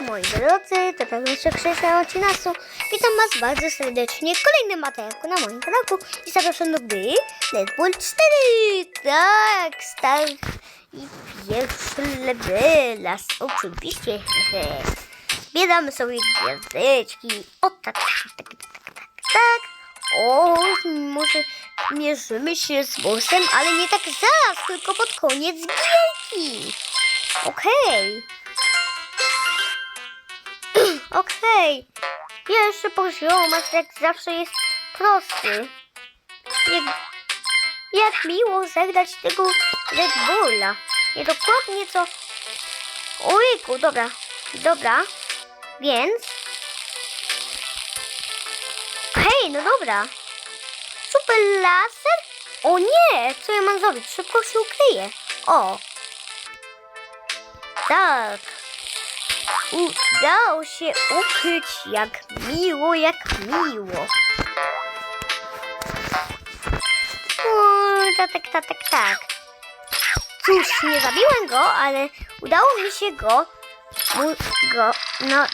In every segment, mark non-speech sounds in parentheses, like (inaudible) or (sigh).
moi drodzy, to pewnie przekrzesza odcinasu. Witam was bardzo serdecznie w kolejnym materiałku na moim kanałku i zapraszam do gry Deadpool 4. Tak, start i pierwszy levelas, oczywiście. (laughs) Zbieramy sobie gwiazdeczki. O tak, tak, tak, tak, tak, tak. O, może mierzymy się z bossem, ale nie tak zaraz, tylko pod koniec gierki. Okej. Okej. Pierwszy poziomek jak zawsze jest prosty. Jak, jak miło zagrać tego Red Bulla. Nie dokładnie co... Ojku, dobra. Dobra. Więc... Hej, no dobra. Super laser? O nie! Co ja mam zrobić? Szybko się ukryję. O! Tak. Udało się ukryć jak miło, jak miło. Tak, tak, tak, tak, tak. Cóż, nie zabiłem go, ale udało mi się go, mu, go, no,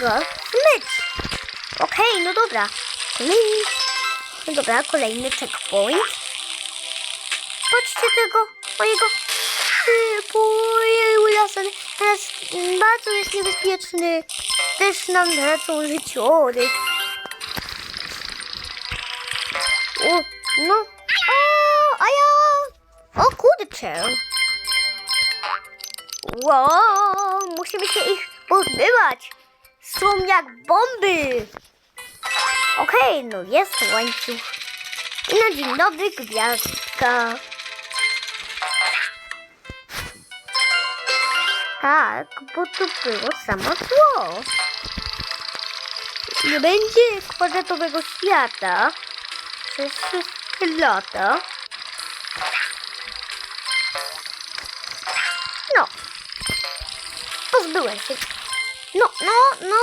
go zmyć. Okej, no dobra. Kolejny, no dobra, kolejny checkpoint. Patrzcie tego mojego Ojej, laser teraz bardzo jest niebezpieczny. Też nam lecą życiory. O, no. O, a ja... O kurczę. Wow, musimy się ich pozbywać. Są jak bomby. Okej, no jest łańcuch. I na dzień dobry gwiazdka. Tak, bo to było samo zło. Nie będzie kwadratowego świata przez wszystkie lata. No. Pozbyłem się. No, no, no.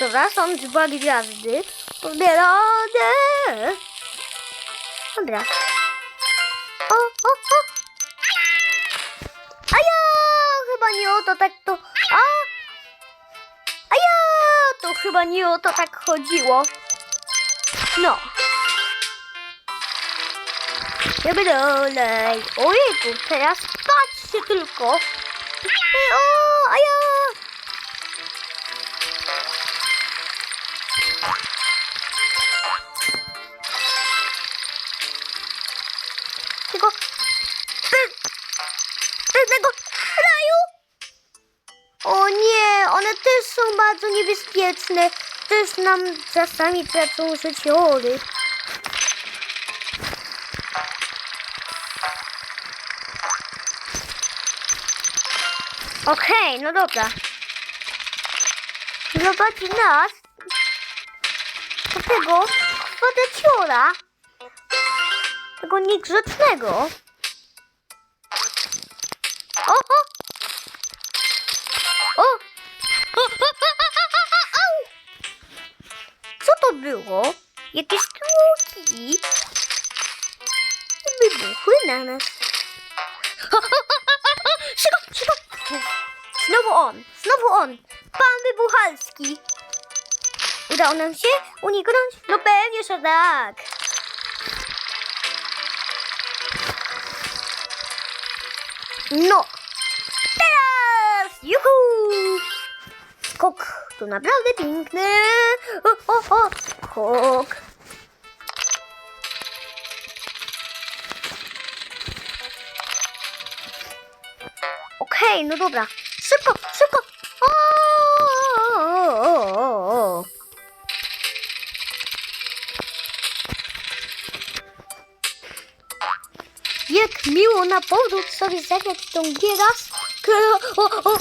Dobra, są dwa gwiazdy. Pozbierane. Dobra. To tak to. A! A ja to chyba nie o to tak chodziło. No. Żeby dalej. Ojejku, teraz patrzcie tylko. O, a ja. Bardzo niebezpieczne. Też nam czasami tracą życiory. Okej, no dobra. Zobaczy nas do tego kwadraciora. Tego niegrzecznego. O, o! O! Au! Było? Jakieś tłuki. I wybuchły na nas. (laughs) Szybko, szybko! Znowu on, znowu on. Pan Wybuchalski. Udało nam się uniknąć? No pewnie, że tak. No. Teraz! Juhu! Skok to naprawdę piękny. O, o, o. Skok. Okej, no dobra. Szybko, szybko. O, o, o, o. Jak miło na powrót sobie zagrać tą gieras. O, o,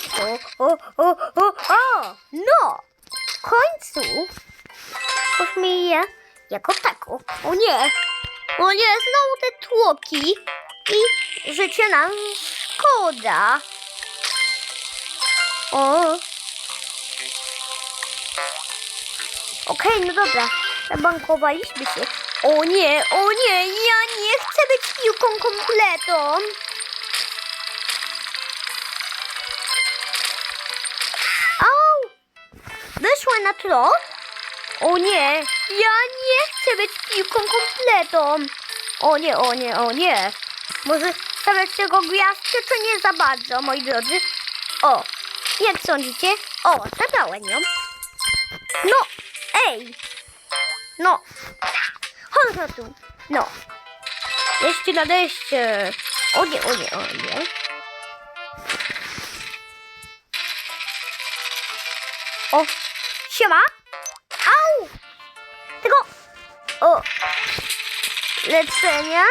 o, o, o, o, o, no! W końcu pośmieję jako tako. O nie! O nie, znowu te tłoki i życie nam szkoda. O. Okej, no dobra. Zabankowaliśmy się. O nie, o nie, ja nie chcę być piłką kompletą. Na tro? O nie, ja nie chcę być piłką kompletą. O nie, o nie, o nie. Może stawiać tego gwiazdkę, to nie za bardzo, moi drodzy. O, jak sądzicie? O, zabrałem ją. No, ej. No. Chodź na tu. No. Jeszcze na deszcze. O nie, o nie, o nie. O, siema. Au. Tego. O. Leczenia.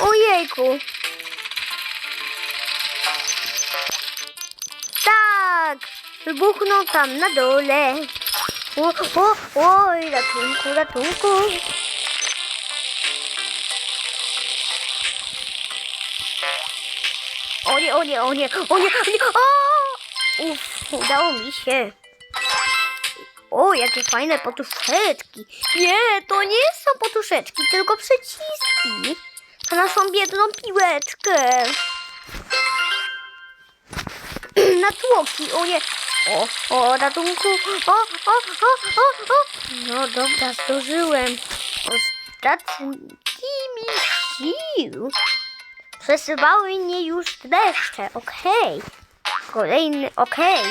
Ojejku. Tak. Wybuchnął tam na dole. O, o, oj, ratunku, ratunku. O nie, o nie, o nie, o nie, o nie, o! Uff, udało mi się. O, jakie fajne potuszeczki. Nie, to nie są potuszeczki, tylko przyciski. Na naszą biedną piłeczkę. (clears throat) Na tłoki, o nie. O, o, ratunku. O, o, o, o, o. No dobra, zdążyłem. Ostatnimi sił. Przesywały mnie już deszcze, okej. Kolejny, okej.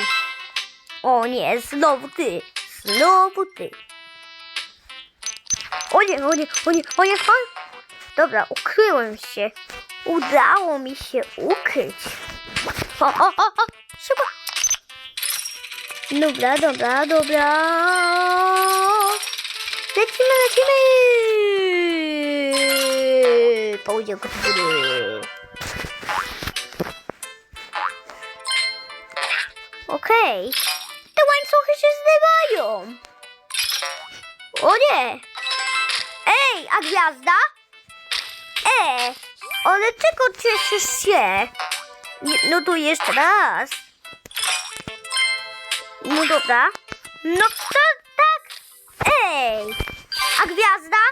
O nie, znowu ty, znowu ty. O nie, o nie, o nie, o nie, o. Dobra, ukryłem się. Udało mi się ukryć. O, o, o, o, szybko. Dobra, dobra, dobra. Lecimy, lecimy. Południe góry. Okej. Łańcuchy się zrywają. O nie. Ej, a gwiazda? E, ale czego cieszysz się? No to jeszcze raz. No dobra. No to tak. Ej, a gwiazda?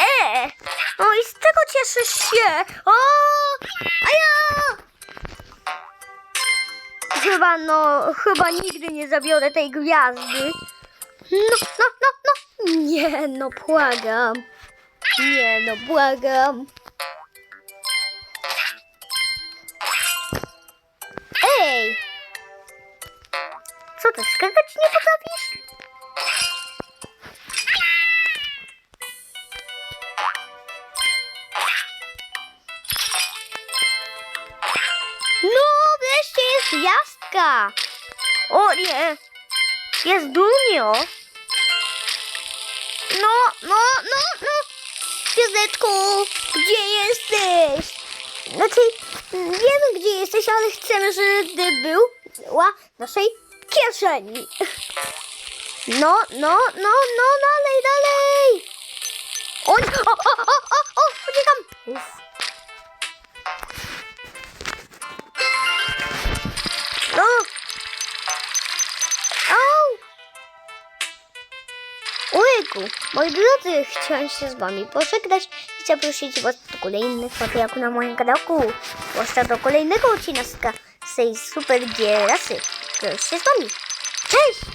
E, no i z czego cieszysz się? O, a ja... Chyba no, chyba nigdy nie zabiorę tej gwiazdy. No, no, no, no. Nie, no błagam. Nie, no błagam. Ej! Co ty, skakać nie potrafisz? O nie, jest Dunio. No, no, no, no. Gwiazdeczku, gdzie jesteś? Znaczy, wiemy gdzie jesteś, ale chcemy, żeby była w naszej kieszeni. No, no, no, no, dalej, dalej. O, o, o, o, o, o, uciekam. Uff. Ojku, moi drodzy, chciałem się z wami pożegnać i zaprosić was do kolejnych materiałów na moim kanałku. Zwłaszcza do kolejnego odcinka z tej super gierasy. Proszę się z wami. Cześć!